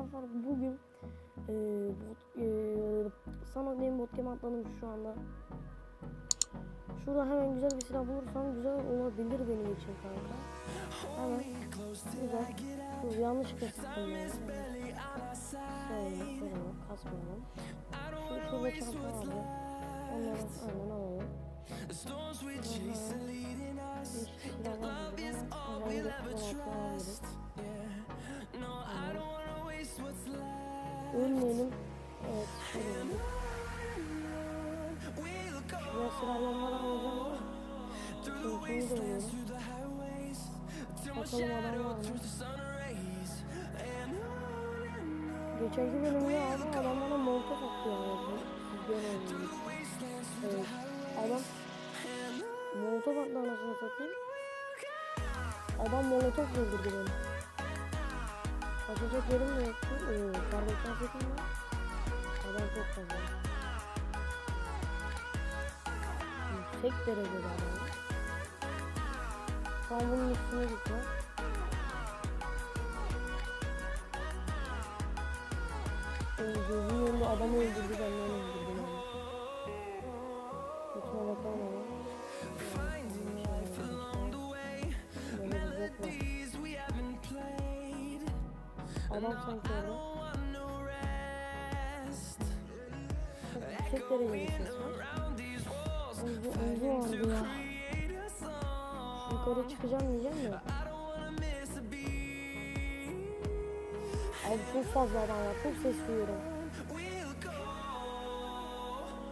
arkadaşlar bugün e, bot, e, Sanok'layım botcam atladım şu anda. Şurada hemen güzel bir silah bulursam güzel olabilir benim için kanka. Hemen güzel. Dur yanlışlıkla sıktım ya. Şöyle şöyle kasmayalım. Şu, şurada çanta vardı. Onları hemen alalım. Aha. Ölmeyelim. Evet, şöyle. Şuraya silahlanmadan alacağım ama. Keyfini de alıyorum. Bakalım adam var mı? Geçenki bölümde abi adam bana molotof. Ben oynadım. Evet. Adam molotof attı satayım. Adam molotof öldürdü beni. Kaçacak yerim de yoktu. Oo, kardeşler setim var. Adam çok fazla. Yüksek derecede adam. Şu an bunun üstüne gitme. Oo, gözümün önünde adam öldürdü ben onu öldürdüm Adam sanki orada. Yüksek var. Omzu, omzu vardı ya. Yukarı çıkacağım diyeceğim de. Abi çok fazla adam var. Çok ses duyuyorum.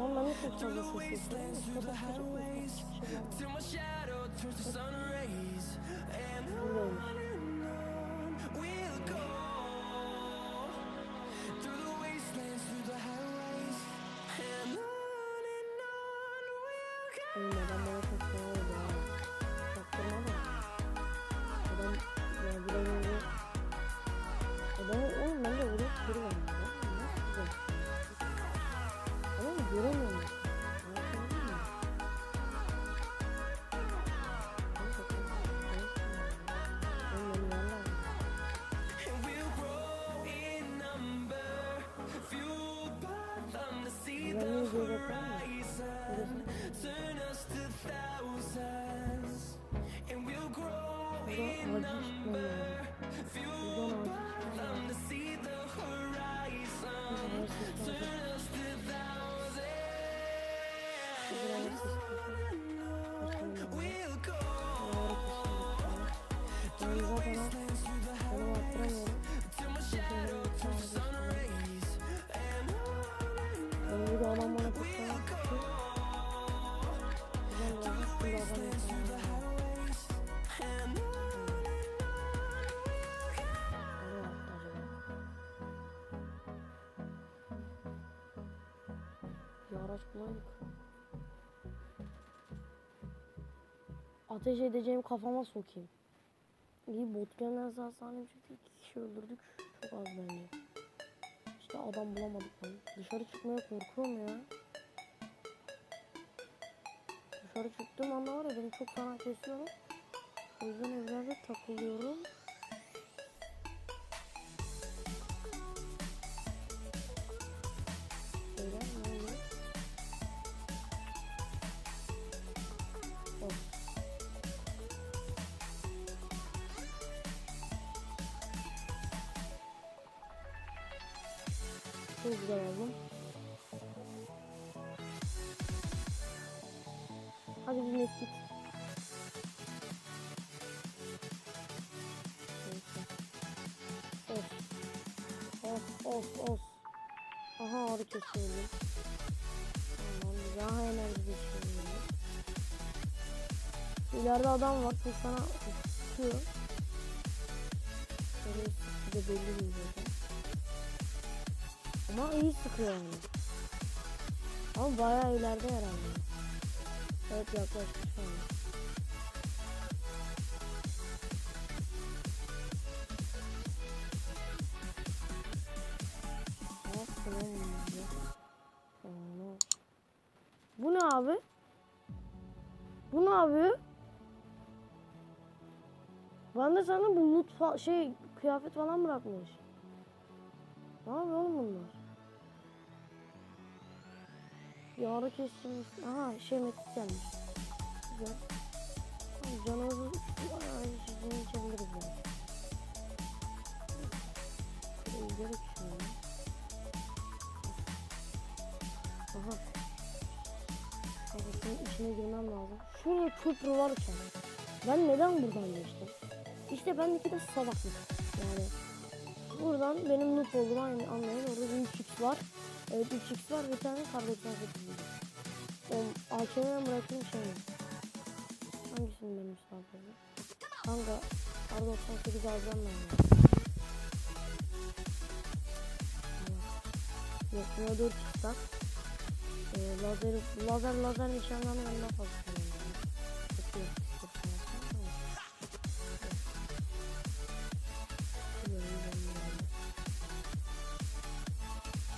Lan ben de çok fazla ses duyuyorum. Buradaymış. horizon, turn us to thousands, and we'll grow in Bulaydık. Ateş edeceğim kafama sokayım. İyi botgenler hastaneye çıktı. İki kişi öldürdük. Çok az bence. İşte adam bulamadık lan. Dışarı çıkmaya korkuyorum ya. Dışarı çıktığım anda var ya beni çok fena kesiyorlar. O yüzden evlerde takılıyorum. Güzel aldım. Hadi bir. Neyse. Of. Of of of. Aha ağrı kesiyorum. Tamam daha enerji geçiyorum. İleride adam var. Sana. Şöyle sıkı da belli değil zaten. Ama iyi sıkıyor yani. Ama bayağı ileride herhalde. Evet yaklaşmış falan. Bu ne abi? Bu ne abi? Ben de sana bu loot şey kıyafet falan bırakmış. Ne yapıyor oğlum bunlar? Yağda kestirmiş. Aha şey mekik gelmiş. Güzel. Canımızı şeyini içebiliriz yani. Şöyle gidelim şöyle. Aha. Kafasının içine girmem lazım. Şurada köprü varken ben neden buradan geçtim? İşte bendeki de salaklık. Yani buradan benim noob olduğumu anlayın. Orada bir 3x var. Evet 3x var bir tane kar 98 var. O AKM'den bıraktığım şey mi? Hangisini ben misafirim? Kanka kar 98 alacağım ben ya. Yok buna 4 x var. Ee, lazer, lazer, lazer nişanlarını ben daha fazla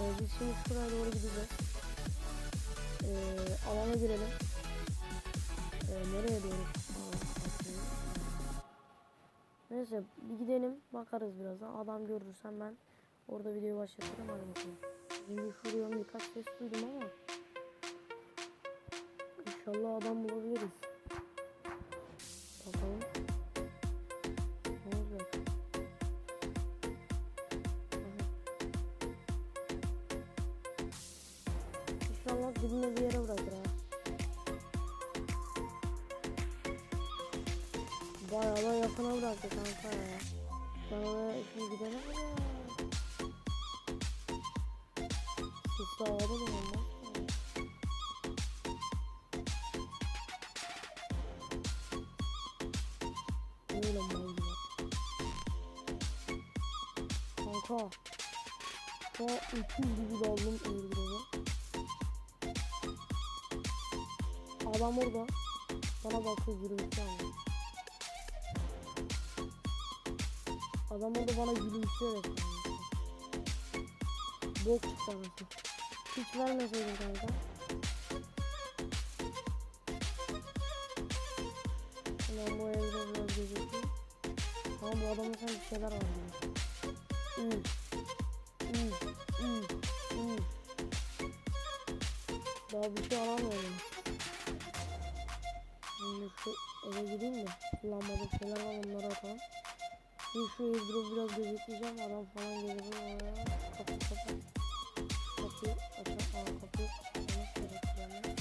Ee, biz şimdi şuraya doğru gideceğiz. Ee, alana girelim. Ee, nereye doğru? Neyse bir gidelim bakarız birazdan. Adam görürsem ben orada videoyu başlatırım hadi bakalım. Şimdi şuraya birkaç ses duydum ama İnşallah adam bulabiliriz. Bıraktı kanka ya. Ben oraya şimdi gidene kadar. Sesli havada mı olmaz? Öyle mal. Kanka. An 300 gibi daldım airdrop'a. Adam orada. Bana bakıyor gülümsüyor ama. Adam orada bana gülümseyerek yani. Bok çıktı anasını. Hiç vermeseydin kanka. Ulan bu evde biraz gözüküyor. Ama bu adamın sanki bir şeyler var gibi. Hmm. Daha bir şey alamıyorum. Şimdi şu eve gideyim de kullanmadığım şeyler var onları atalım. Şimdi şu airdrop'u biraz gözetleyeceğim. Adam falan gelir. Kapı kapı. Kapıyı açar. Aa yani.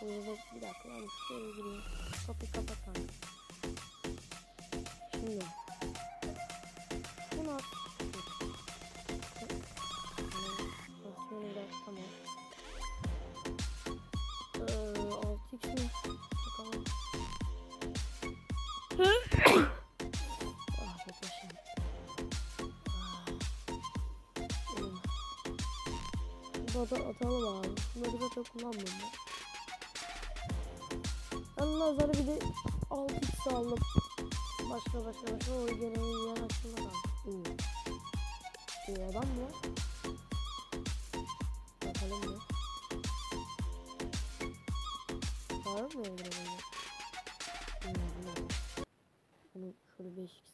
Burada bir dakika ben şuraya gireyim. Kapıyı kapat abi. Şimdi. Şunu at. Şöyle bir dakika tamam. Ee, 6x mi? Bakalım. ah at atalım abi. Bunları da çok kullanmıyorum ben. Allah zarı bir de 6 x aldım. Başka başka başka o genel yer aslında kaldı. Hmm. İyi. İyi adam mı? Bakalım mı? Var mı evde böyle? Hmm, bilmiyorum. Bunu şöyle 5 x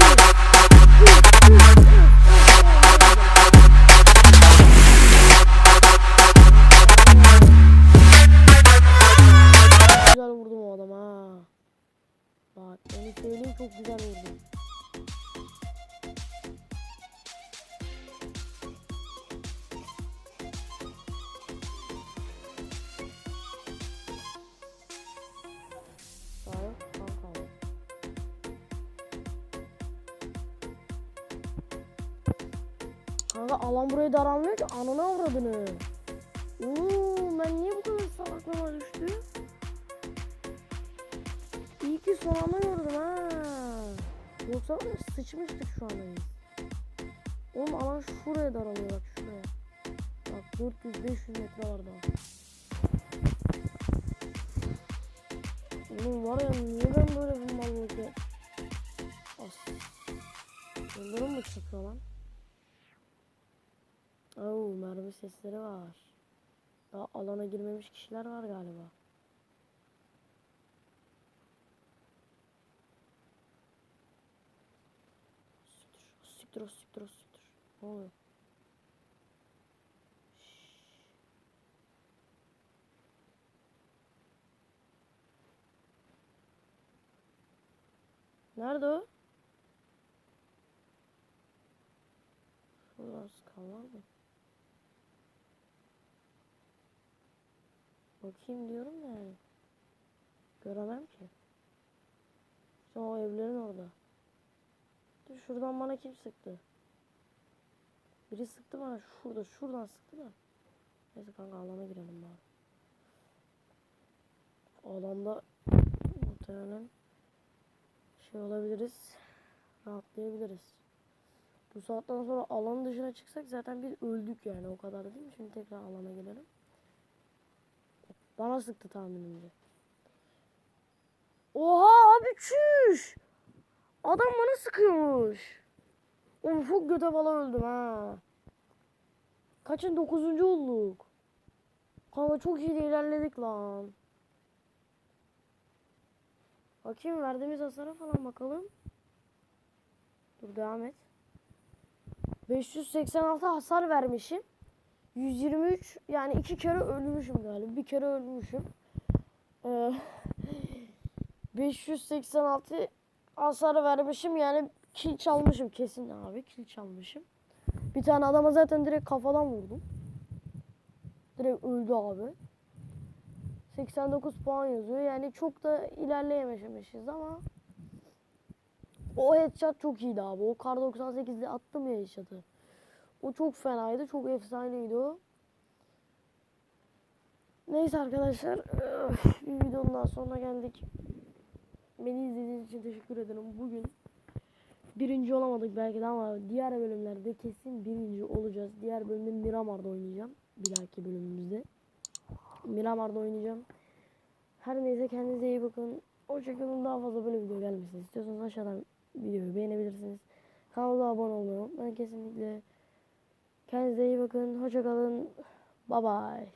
Kanka alan burayı daralmıyor ki ananı avradını. Oo, ben niye bu kadar salaklığıma düştüm? İyi ki son anda gördüm ha. Yoksa sıçmıştık şu anda. Oğlum alan şuraya daralıyor bak şuraya. Bak 400-500 metre var daha. Oğlum var ya niye ben böyle bir mallık ya? As. Yıldırım mı çıkıyor lan? Mermi sesleri var. Daha alana girmemiş kişiler var galiba. Siktir, siktir, siktir. Ne oluyor? Nerede o? Şuradan sıkan? Bakayım diyorum da yani. Göremem ki. İşte o evlerin orada. Dur şuradan bana kim sıktı? Biri sıktı bana şurada şuradan sıktı da. Neyse kanka alana girelim bari. Alanda muhtemelen şey olabiliriz. Rahatlayabiliriz. Bu saatten sonra alanın dışına çıksak zaten biz öldük yani o kadar değil mi? Şimdi tekrar alana girelim. Bana sıktı tahminimce. Oha abi çüş. Adam bana sıkıyormuş. Oğlum çok göte bala öldüm ha. Kaçın dokuzuncu olduk. Kanka çok iyi de ilerledik lan. Bakayım verdiğimiz hasara falan bakalım. Dur devam et. 586 hasar vermişim. 123 yani iki kere ölmüşüm galiba. Bir kere ölmüşüm. Ee, 586 hasar vermişim yani kill çalmışım kesin abi kill çalmışım. Bir tane adama zaten direkt kafadan vurdum. Direkt öldü abi. 89 puan yazıyor. Yani çok da ilerleyememişiz ama o headshot çok iyiydi abi. O kar 98'de attım ya headshot'ı. O çok fenaydı. Çok efsaneydi o. Neyse arkadaşlar. Bir videonun daha sonuna geldik. Beni izlediğiniz için teşekkür ederim. Bugün birinci olamadık belki de ama diğer bölümlerde kesin birinci olacağız. Diğer bölümde Miramar'da oynayacağım. Bir dahaki bölümümüzde. Miramar'da oynayacağım. Her neyse kendinize iyi bakın. Hoşçakalın. Daha fazla böyle video gelmesini istiyorsanız aşağıdan videoyu beğenebilirsiniz. Kanala abone olmayı unutmayın kesinlikle. Kendinize iyi bakın. Hoşçakalın. Bye bye.